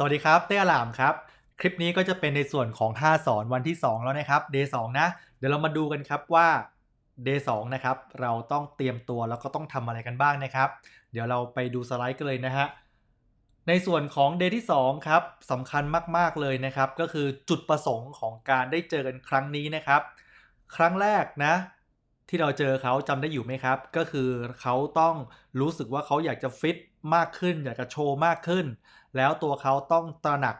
สวัสดีครับ เต้อลามครับ คลิปนี้ก็จะเป็นในส่วนของ 5 สอนวันที่ 2 แล้วนะครับ Day 2นะ เดี๋ยวเรามาดูกันครับว่า Day 2นะครับ เราต้องเตรียมตัวแล้วก็ต้องทำอะไรกันบ้างนะครับ เดี๋ยวเราไปดูสไลด์กันเลยนะฮะ ในส่วนของ Day ที่ 2 ครับสำคัญมากๆเลยนะครับ ก็คือจุดประสงค์ของการได้เจอกันครั้งนี้นะครับ ครั้งแรกนะที่เราเจอเขาจำได้อยู่ไหมครับ ก็คือเขาต้องรู้สึกว่าเขาอยากจะฟิตมากขึ้น อยากจะโชว์มากขึ้น แล้วตัวเขาต้องตระหนัก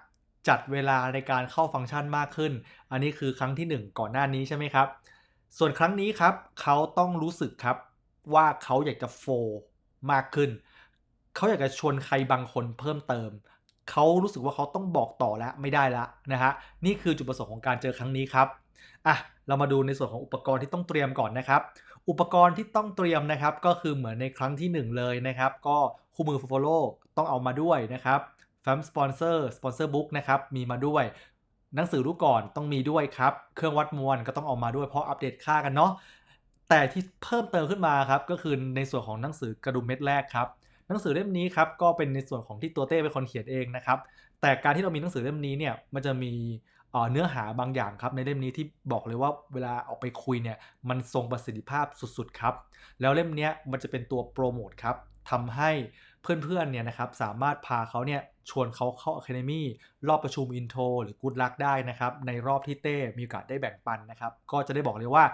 จัดเวลาในการเข้าฟังก์ชันมากขึ้น อันนี้คือครั้งที่ 1 ก่อนหน้านี้ใช่ไหมครับ ส่วนครั้งนี้ครับเขาต้องรู้สึกครับว่าเขาอยากจะโฟล์มากขึ้น เขาอยากจะชวนใครบางคนเพิ่มเติม เขารู้สึกว่าเขาต้องบอกต่อแล้วไม่ได้แล้วนะฮะ นี่คือจุดประสงค์ของการเจอครั้งนี้ครับ อะ เรามาดูในส่วนของอุปกรณ์ที่ต้องเตรียมก่อนนะครับ อุปกรณ์ที่ต้องเตรียมนะครับ ก็คือเหมือนในครั้งที่ 1 เลยนะครับ ก็คู่มือ follow ต้องเอามาด้วยนะครับ แฟ้มสปอนเซอร์สปอนเซอร์บุ๊กนะครับมีมาด้วย หนังสือรู้ก่อนต้องมีด้วยครับ เครื่องวัดมวลก็ต้องเอามาด้วยเพราะอัปเดตค่ากันเนาะแต่ที่เพิ่มเติมขึ้นมาครับก็คือในส่วนของหนังสือกระดุมเม็ดแรกครับหนังสือเล่มนี้ครับก็เป็นในส่วนของที่ตัวเต้เป็นคนเขียนเองนะครับแต่การที่เรามีหนังสือเล่มนี้เนี่ยมันจะมีเนื้อหาบางอย่างครับในเล่มนี้ที่บอกเลยว่าเวลาออกไปคุยเนี่ยมันทรงประสิทธิภาพสุดๆครับแล้วเล่มนี้มันจะเป็นตัวโปรโมทครับทำให้ เพื่อนๆเนี่ยนะครับสามารถพาเขาเนี่ยชวนเขาเข้า Academy รอบประชุม Intro หรือ Good Luck ได้นะครับ ในรอบที่เต้มีโอกาสได้แบ่งปันนะครับ ก็จะได้บอกเลยว่า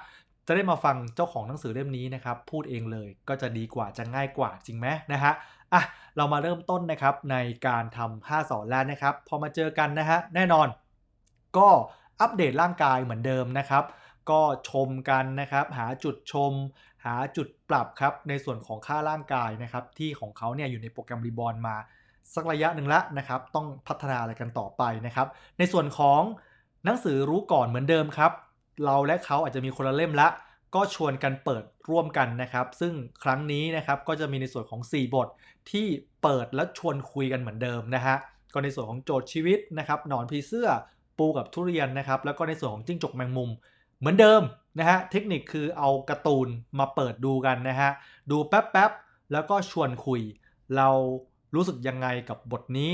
จะได้มาฟังเจ้าของหนังสือเล่มนี้นะครับ พูดเองเลยก็จะดีกว่าจะง่ายกว่าจริงไหมนะฮะอะเรามาเริ่มต้นนะครับในการทำ5สอนแล้วนะครับ พอมาเจอกันนะฮะแน่นอน ก็อัปเดตร่างกายเหมือนเดิมนะครับ ก็ชมกันนะครับ หาจุดชม หาจุดปรับครับในส่วนของค่าร่างกายนะครับที่ของเขาเนี่ยอยู่ในโปรแกรมรีบอ n มาสักระยะหนึ่งละนะครับ ต้องพัฒนาอะไรกันต่อไปนะครับ ในส่วนของหนังสือรู้ก่อนเหมือนเดิมครับ เราและเขาอาจจะมีคนละเล่มละ ก็ชวนกันเปิดร่วมกันนะครับ ซึ่งครั้งนี้นะครับก็จะมีในส่วนของ 4 บทที่เปิดและชวนคุยกันเหมือนเดิมนะฮะก็ในส่วนของโจทย์ชีวิตนะครับหนอนผีเสื้อปูกับทุเรียนนะครับ แล้วก็ในส่วนของจิ้งจกแมงมุม เหมือนเดิม นะฮะเทคนิคคือเอาการ์ตูนมาเปิดดูกันนะฮะดูแป๊บๆแล้วก็ชวนคุย เรารู้สึกยังไงกับบทนี้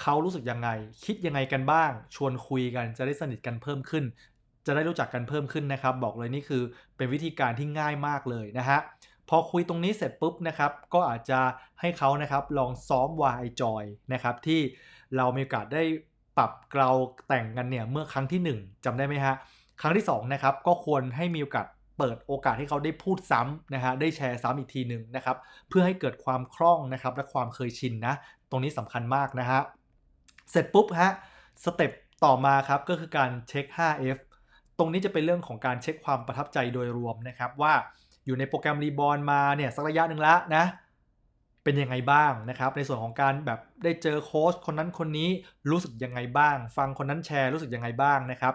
เขารู้สึกยังไง คิดยังไงกันบ้าง ชวนคุยกันจะได้สนิทกันเพิ่มขึ้น จะได้รู้จักกันเพิ่มขึ้นนะครับ บอกเลยนี่คือเป็นวิธีการที่ง่ายมากเลยนะฮะพอคุยตรงนี้เสร็จปุ๊บนะครับ ก็อาจจะให้เขานะครับลองซ้อม y joy นะครับที่เรามีโอกาสได้ปรับเกลาแต่งกันเนี่ยเมื่อครั้งที่ 1จำได้ไหมฮะ ครั้งที่2นะครับก็ควรให้มีโอกาสเปิดโอกาสให้เขาได้พูดซ้ำนะฮะได้แชร์ซ้ำอีกทีหนึ่งนะครับเพื่อให้เกิดความคล่องนะครับและความเคยชินนะตรงนี้สำคัญมากนะฮะเสร็จปุ๊บฮะสเต็ปต่อมาครับก็คือการเช็ค 5F ตรงนี้จะเป็นเรื่องของการเช็คความประทับใจโดยรวมนะครับว่าอยู่ในโปรแกรมรีบอ n มาเนี่ยสักระยะหนึ่งแล้วนะเป็นยังไงบ้างนะครับ ในส่วนของการแบบได้เจอโค้ชคนนั้นคนนี้รู้สึกยังไงบ้าง ฟังคนนั้นแชร์รู้สึกยังไงบ้างนะครับ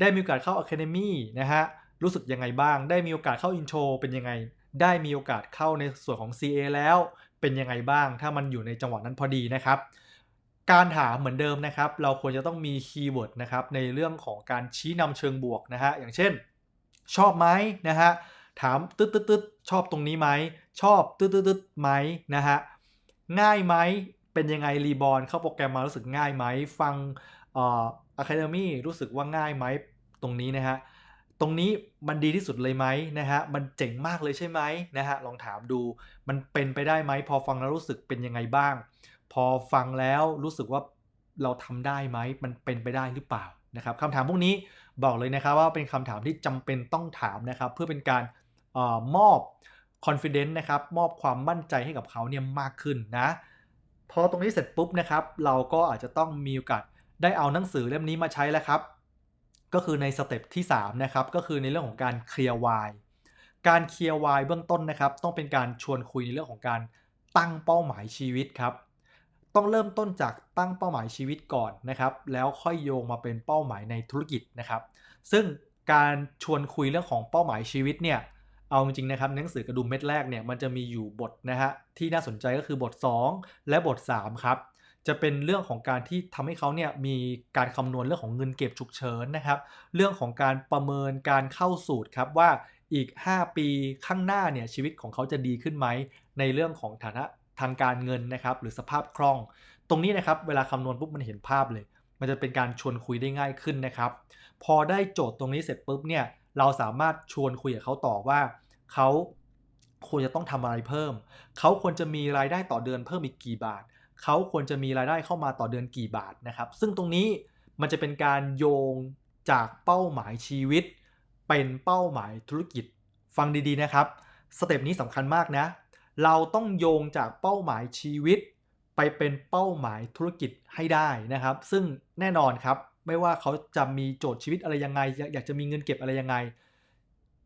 ได้มีโอกาสเข้า Academy นะฮะรู้สึกยังไงบ้าง ได้มีโอกาสเข้า Intro เป็นยังไง ได้มีโอกาสเข้าในส่วนของ CA แล้วเป็นยังไงบ้าง ถ้ามันอยู่ในจังหวะนั้นพอดีนะครับ การถามเหมือนเดิมนะครับ เราควรจะต้องมีคีย์เวิร์ดนะครับในเรื่องของการชี้นำเชิงบวกนะฮะอย่างเช่น ชอบไหมนะฮะถามตึ๊ดตึ๊ดตึ๊ดชอบตรงนี้ไหมชอบตึ๊ดตึ๊ดตึ๊ดไหมนะฮะง่ายไหมเป็นยังไงรีบอ n เข้าโปรแกรมมารู้สึกง่ายไหมฟังเอ่อ Academy รู้สึกว่าง่ายไหมตรงนี้นะฮะตรงนี้มันดีที่สุดเลยไหมนะฮะมันเจ๋งมากเลยใช่ไหมนะฮะลองถามดูมันเป็นไปได้ไหมพอฟังแล้วรู้สึกเป็นยังไงบ้าง พอฟังแล้วรู้สึกว่าเราทำได้ไหมมันเป็นไปได้หรือเปล่านะครับคำถามพวกนี้บอกเลยนะครับว่าเป็นคำถามที่จำเป็นต้องถามนะครับ เพื่อเป็นการออมอบ confidence นะครับมอบความมั่นใจให้กับเขาเนี่ยมากขึ้นนะพอตรงนี้เสร็จปุ๊บนะครับ เราก็อาจจะต้องมีโอกาส ได้เอาหนังสือเล่มนี้มาใช้แล้วครับ ก็คือในสเต็ปที่3นะครับก็คือในเรื่องของการเคลียร์วายการเคลียร์วายเบื้องต้นนะครับ ต้องเป็นการชวนคุยในเรื่องของการตั้งเป้าหมายชีวิตครับ ต้องเริ่มต้นจากตั้งเป้าหมายชีวิตก่อนนะครับ แล้วค่อยโยงมาเป็นเป้าหมายในธุรกิจนะครับ ซึ่งการชวนคุยเรื่องของเป้าหมายชีวิตเนี่ยเอาจริงๆนะครับหนังสือกระดุมเม็ดแรกเนี่ยมันจะมีอยู่บทนะฮะที่น่าสนใจก็คือบท 2 และบท 3 ครับ จะเป็นเรื่องของการที่ทำให้เขาเนี่ยมีการคำนวณเรื่องของเงินเก็บฉุกเฉินนะครับ เรื่องของการประเมินการเข้าสูตรครับว่าอีก 5 ปีข้างหน้าเนี่ยชีวิตของเขาจะดีขึ้นไหมในเรื่องของฐานะทางการเงินนะครับหรือสภาพคล่อง ตรงนี้นะครับเวลาคำนวณปุ๊บมันเห็นภาพเลย มันจะเป็นการชวนคุยได้ง่ายขึ้นนะครับ พอได้โจทย์ตรงนี้เสร็จปุ๊บเนี่ยเราสามารถชวนคุยกับเขาต่อว่าเขาควรจะต้องทำอะไรเพิ่ม เขาควรจะมีรายได้ต่อเดือนเพิ่มอีกกี่บาท เขาควรจะมีรายได้เข้ามาต่อเดือนกี่บาทนะครับ ซึ่งตรงนี้มันจะเป็นการโยงจากเป้าหมายชีวิต เป็นเป้าหมายธุรกิจฟังดีๆนะครับสเต็ปนี้สำคัญมากนะ เราต้องโยงจากเป้าหมายชีวิต ไปเป็นเป้าหมายธุรกิจให้ได้นะครับ ซึ่งแน่นอนครับไม่ว่าเขาจะมีโจทย์ชีวิตอะไรยังไง อยากอยากจะมีเงินเก็บอะไรยังไง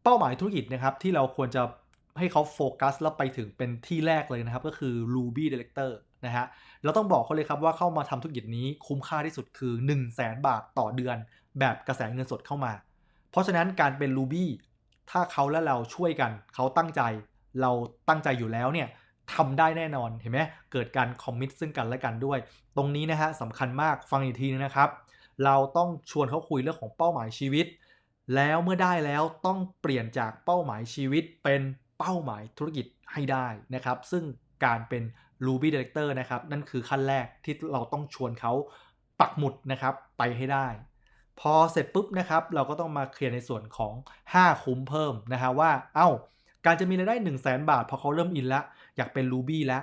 เป้าหมายธุรกิจนะครับที่เราควรจะให้เขาโฟกัสแล้วไปถึงเป็นที่แรกเลยนะครับ ก็คือ Ruby Director นะฮะเราต้องบอกเขาเลยครับว่าเข้ามาทำธุรกิจนี้คุ้มค่าที่สุดคือ 1 0 0 0 0แบาทต่อเดือน แบบกระแสเงินสดเข้ามา เพราะฉะนั้นการเป็น Ruby ถ้าเขาและเราช่วยกันเขาตั้งใจ เราตั้งใจอยู่แล้วเนี่ยทำได้แน่นอนเห็นไหมเกิดการคอมมิตซึ่งกันและกันด้วย ตรงนี้นะฮะสำคัญมากฟังอีกทีนึงนะครับ เราต้องชวนเขาคุยเรื่องของเป้าหมายชีวิต แล้วเมื่อได้แล้วต้องเปลี่ยนจากเป้าหมายชีวิตเป็นเป้าหมายธุรกิจให้ได้นะครับ ซึ่ง การเป็น Ruby Director นะครับ นั่นคือขั้นแรกที่เราต้องชวนเขาปักหมุดนะครับไปให้ได้ พอเสร็จปุ๊บนะครับ เราก็ต้องมาเคลียร์ในส่วนของ 5 คุ้มเพิ่มนะฮะว่าเอ้าการจะมีรายได้ 1 0 0 0 0แบาท พอเขาเริ่มอินแล้ว อยากเป็น Ruby แล้ว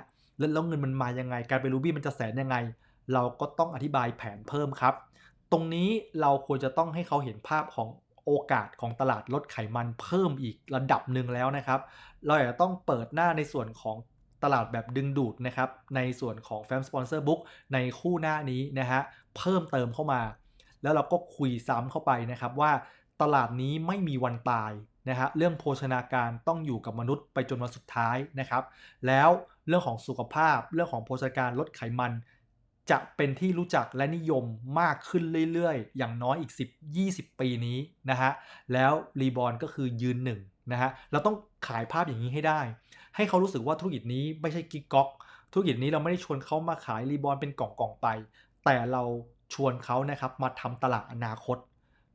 แล้วเงินมันมายังไง การเป็น Ruby มันจะแสนยังไง เราก็ต้องอธิบายแผนเพิ่มครับ ตรงนี้เราควรจะต้องให้เขาเห็นภาพของโอกาสของตลาดลดไขมันเพิ่มอีกระดับหนึ่งแล้วนะครับ เราอยากจะต้องเปิดหน้าในส่วนของ ตลาดแบบดึงดูดนะครับในส่วนของแฟ้มสปอนเซอร์บุ๊กในคู่หน้านี้นะฮะเพิ่มเติมเข้ามา แล้วเราก็คุยซ้ำเข้าไปนะครับว่าตลาดนี้ไม่มีวันตายนะฮะเรื่องโภชนาการต้องอยู่กับมนุษย์ไปจนวันสุดท้ายนะครับ แล้วเรื่องของสุขภาพเรื่องของโภชนาการลดไขมัน จะเป็นที่รู้จักและนิยมมากขึ้นเรื่อยๆ อย่างน้อยอีก 10-20 ปีนี้นะฮะแล้วรีบอ n ก็คือยืนหนึ่งนะฮะเราต้องขายภาพอย่างนี้ให้ได้ ให้เขารู้สึกว่าธุรกิจนี้ไม่ใช่กิ๊กก๊อก ธุรกิจนี้เราไม่ได้ชวนเขามาขายรีบอ n เป็นกล่องๆไป แต่เราชวนเขานะครับมาทำตลาดอนาคต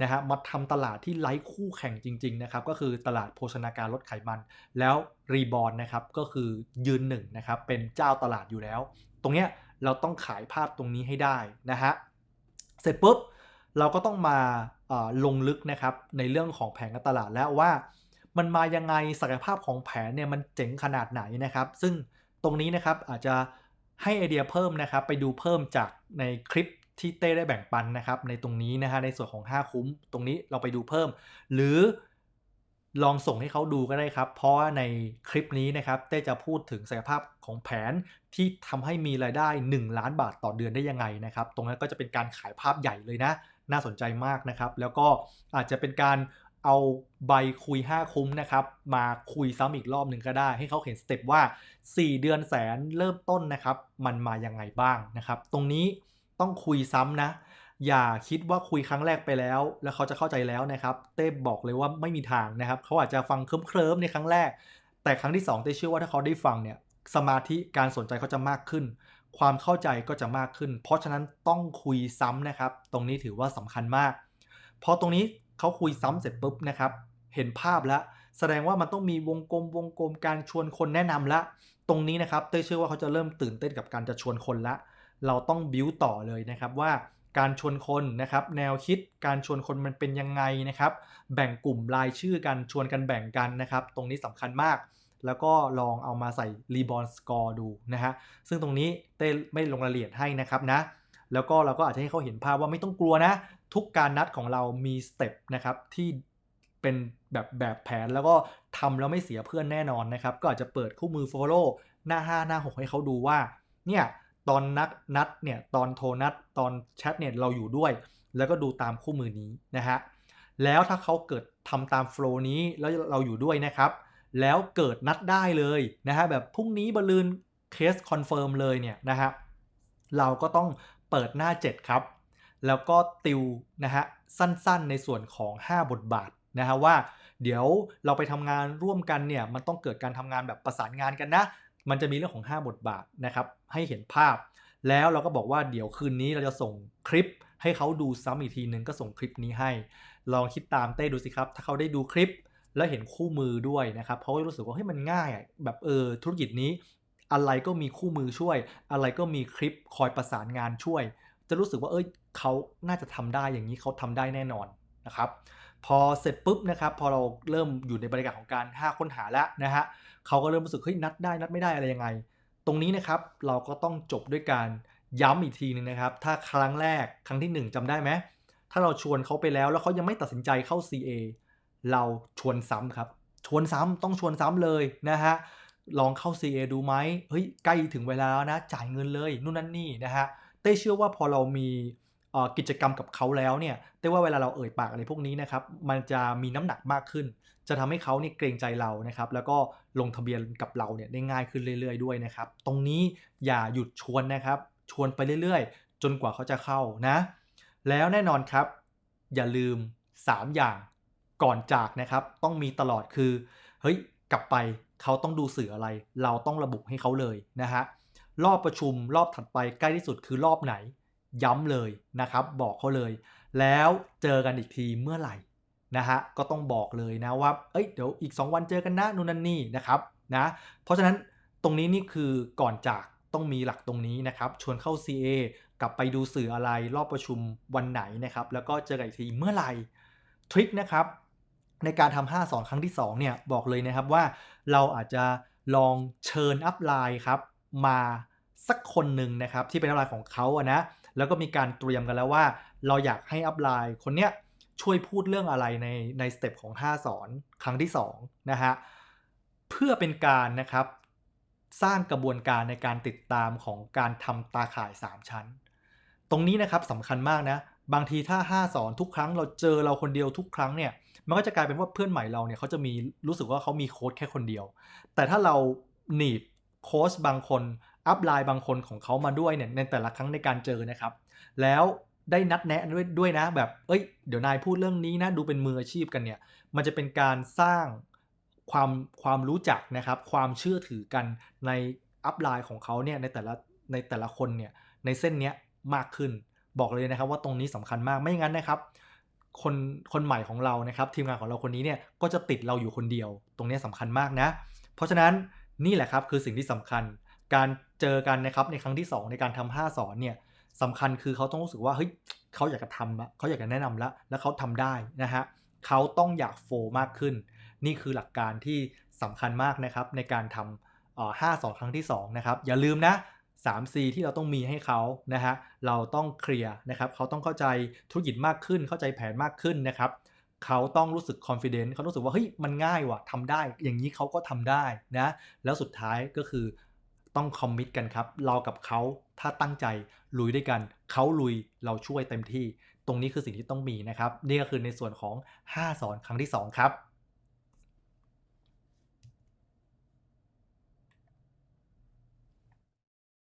นะฮะมาทำตลาดที่ไร้คู่แข่งจริงๆนะครับก็คือตลาดโภชนาการลดไขมัน แล้วรีบอ n นะครับก็คือยืนหนึ่งนะครับเป็นเจ้าตลาดอยู่แล้ว ตรงเนี้ยเราต้องขายภาพตรงนี้ให้ได้นะฮะเสร็จปุ๊บเราก็ต้องมาลงลึกนะครับในเรื่องของแผนการตลาดแล้วว่า มันมายังไงศักยภาพของแผนเนี่ยมันเจ๋งขนาดไหนนะครับ ซึ่งตรงนี้นะครับอาจจะให้ไอเดียเพิ่มนะครับ ไปดูเพิ่มจากในคลิปที่เต้ได้แบ่งปันนะครับ ในตรงนี้นะฮะในส่วนของ 5 คุ้ม ตรงนี้เราไปดูเพิ่ม หรือลองส่งให้เขาดูก็ได้ครับ เพราะว่าในคลิปนี้นะครับเต้จะพูดถึงศักยภาพของแผนที่ทำให้มีรายได้ 1 ล้านบาทต่อเดือนได้ยังไงนะครับ ตรงนั้นก็จะเป็นการขายภาพใหญ่เลยนะ น่าสนใจมากนะครับ แล้วก็อาจจะเป็นการ เอาใบคุย 5 คุ้มนะครับ มาคุยซ้ำอีกรอบหนึ่งก็ได้ ให้เขาเห็นสเต็ปว่า 4 เดือนแสนเริ่มต้นนะครับ มันมายังไงบ้างนะครับ ตรงนี้ต้องคุยซ้ำนะ อย่าคิดว่าคุยครั้งแรกไปแล้ว แล้วเขาจะเข้าใจแล้วนะครับ เต้บอกเลยว่าไม่มีทางนะครับ เขาอาจจะฟังเคลิ้มๆในครั้งแรก แต่ครั้งที่ 2 เต้เชื่อว่าถ้าเขาได้ฟังเนี่ยสมาธิการสนใจเขาจะมากขึ้น ความเข้าใจก็จะมากขึ้น เพราะฉะนั้นต้องคุยซ้ำนะครับ ตรงนี้ถือว่าสำคัญมากพอตรงนี้ เขาคุยซ้ำเสร็จปุ๊บนะครับ เห็นภาพแล้วแสดงว่ามันต้องมีวงกลมวงกลมการชวนคนแนะนำละ ตรงนี้นะครับเต้เชื่อว่าเขาจะเริ่มตื่นเต้นกับการจะชวนคนละ เราต้องบิวต่อเลยนะครับว่าการชวนคนนะครับแนวคิดการชวนคนมันเป็นยังไงนะครับ แบ่งกลุ่มรายชื่อกันชวนกันแบ่งกันนะครับ ตรงนี้สำคัญมาก แล้วก็ลองเอามาใส่รีบอ n สกอร์ดูนะฮะซึ่งตรงนี้เต้ไม่ลงรายละเอียดให้นะครับนะแล้วก็เราก็อาจจะให้เขาเห็นภาพว่าไม่ต้องกลัวนะ ทุกการนัดของเรามีสเต็ปนะครับที่เป็นแบบแบบแผนแล้วก็ทำแล้วไม่เสียเพื่อนแน่นอนนะครับ ก็อาจจะเปิดคู่มือ follow หน้า 5 หน้า 6 ให้เขาดูว่า เนี่ยตอนนัดนัดเนี่ยตอนโทรนัดตอนแชทเนี่ยเราอยู่ด้วย แล้วก็ดูตามคู่มือนี้นะฮะแล้วถ้าเขาเกิดทำตามโฟล์นี้แล้วเราอยู่ด้วยนะครับ แล้วเกิดนัดได้เลยนะฮะแบบพรุ่งนี้บอลลูนเคสคอนเฟิร์มเลยเนี่ยนะฮะเราก็ต้องเปิดหน้า 7 ครับ แล้วก็ติวนะฮะสั้นๆ ในส่วนของ 5 บทบาทนะฮะว่า เดี๋ยวเราไปทำงานร่วมกันเนี่ยมันต้องเกิดการทำงานแบบประสานงานกันนะ มันจะมีเรื่องของ 5 บทบาทนะครับให้เห็นภาพ แล้วเราก็บอกว่าเดี๋ยวคืนนี้เราจะส่งคลิปให้เขาดูซ้ำอีกทีนึงก็ส่งคลิปนี้ให้ ลองคิดตามเต้ดูสิครับ ถ้าเขาได้ดูคลิปแล้วเห็นคู่มือด้วยนะครับเพราะรู้สึกว่าเฮ้ยมันง่ายแบบเออธุรกิจนี้ อะไรก็มีคู่มือช่วย อะไรก็มีคลิปคอยประสานงานช่วย จะรู้สึกว่าเอ้ย เขาน่าจะทำได้อย่างนี้เขาทำได้แน่นอนนะครับ พอเสร็จปุ๊บนะครับพอเราเริ่มอยู่ในบรรยากาศของการห้าค้นหาแล้วนะฮะเขาก็เริ่มรู้สึกเฮ้ยนัดได้นัดไม่ได้อะไรยังไง ตรงนี้นะครับเราก็ต้องจบด้วยการย้ำอีกทีหนึงนะครับ ถ้าครั้งแรกครั้งที่หนึ่งจำได้ไหมถ้าเราชวนเขาไปแล้วแล้วเขายังไม่ตัดสินใจเข้า CA เราชวนซ้ำครับ ชวนซ้ำต้องชวนซ้ำเลยนะฮะลองเข้า CA ดูไหมเฮ้ยใกล้ถึงเวลาแล้วนะ จ่ายเงินเลยนู่นนั่นนี่นะฮะเต้เชื่อว่าพอเรามี กิจกรรมกับเขาแล้วเนี่ยเต้ว่าเวลาเราเอ่ยปากอะไรพวกนี้นะครับ มันจะมีน้ำหนักมากขึ้น จะทำให้เขาเนี่ยเกรงใจเรานะครับ แล้วก็ลงทะเบียนกับเราเนี่ยได้ง่ายขึ้นเรื่อย ๆ ด้วยนะครับ ตรงนี้อย่าหยุดชวนนะครับ ชวนไปเรื่อยๆ จนกว่าเขาจะเข้านะ แล้วแน่นอนครับ อย่าลืม 3 อย่างก่อนจากนะครับ ต้องมีตลอดคือ เฮ้ย กลับไปเขาต้องดูสื่ออะไร เราต้องระบุให้เขาเลยนะฮะรอบประชุมรอบถัดไปใกล้ที่สุดคือรอบไหน ย้ำเลยนะครับ บอกเขาเลย แล้วเจอกันอีกทีเมื่อไหร่นะฮะก็ต้องบอกเลยนะว่าเอ้ยเดี๋ยวอีก 2 วันเจอกันนะนู่นนั่นนี่นะครับนะเพราะฉะนั้นตรงนี้นี่คือก่อนจากต้องมีหลักตรงนี้นะครับ ชวนเข้า CA กลับไปดูสื่ออะไรรอบประชุมวันไหนนะครับ แล้วก็เจอกันอีกทีเมื่อไหร่ทริคนะครับ ในการทำ5สอนครั้งที่2เนี่ยบอกเลยนะครับว่าเราอาจจะลองเชิญอัพไลน์ครับมาสักคนหนึ่งนะครับที่เป็นอัพไลน์ของเขาอะนะ แล้วก็มีการเตรียมกันแล้วว่า เราอยากให้อัพไลน์คนเนี้ยช่วยพูดเรื่องอะไรในในสเต็ปของ5สอนครั้งที่2นะฮะเพื่อเป็นการนะครับสร้างกระบวนการในการติดตามของการทำตาข่าย 3 ชั้น ตรงนี้นะครับสำคัญมากนะ บางทีถ้า 5 สอนทุกครั้งเราเจอเราคนเดียวทุกครั้งเนี่ย มันก็จะกลายเป็นว่าเพื่อนใหม่เราเนี่ยเขาจะมีรู้สึกว่าเขามีโค้ดแค่คนเดียว แต่ถ้าเราหนีบโค้ชบางคน อัพไลน์บางคนของเขามาด้วยเนี่ยในแต่ละครั้งในการเจอนะครับ แล้วได้นัดแนะด้วยด้วยนะแบบเอ้ยเดี๋ยวนายพูดเรื่องนี้นะดูเป็นมืออาชีพกันเนี่ยมันจะเป็นการสร้างความความรู้จักนะครับ ความเชื่อถือกันในอัพไลน์ของเขาเนี่ยในแต่ละในแต่ละคนเนี่ยในเส้นเนี้ยมากขึ้นบอกเลยนะครับว่าตรงนี้สำคัญมากไม่งั้นนะครับ คนคนใหม่ของเรานะครับ ทีมงานของเราคนนี้เนี่ยก็จะติดเราอยู่คนเดียว ตรงนี้สำคัญมากนะ เพราะฉะนั้นนี่แหละครับคือสิ่งที่สำคัญการ เจอกันนะครับในครั้งที่ 2 ในการทำ5สอนเนี่ยสำคัญคือเขาต้องรู้สึกว่าเฮ้ยเขาอยากจะทำละเขาอยากจะแนะนำละแล้วเขาทำได้นะฮะเขาต้องอยากโฟมากขึ้น นี่คือหลักการที่สำคัญมากนะครับในการทำเอ่อ5สอนครั้งที่2นะครับอย่าลืมนะ 3C ที่เราต้องมีให้เขานะฮะเราต้องเคลียร์นะครับเขาต้องเข้าใจธุรกิจมากขึ้นเข้าใจแผนมากขึ้นนะครับเขาต้องรู้สึก confident เขารู้สึกว่าเฮ้ยมันง่ายว่ะทำได้ อย่างนี้เขาก็ทำได้นะแล้วสุดท้ายก็คือ ต้องคอมมิตกันครับ เรากับเขาถ้าตั้งใจลุยด้วยกัน เขาลุยเราช่วยเต็มที่ ตรงนี้คือสิ่งที่ต้องมีนะครับ นี่ก็คือในส่วนของ 5 สอนครั้งที่ 2 ครับ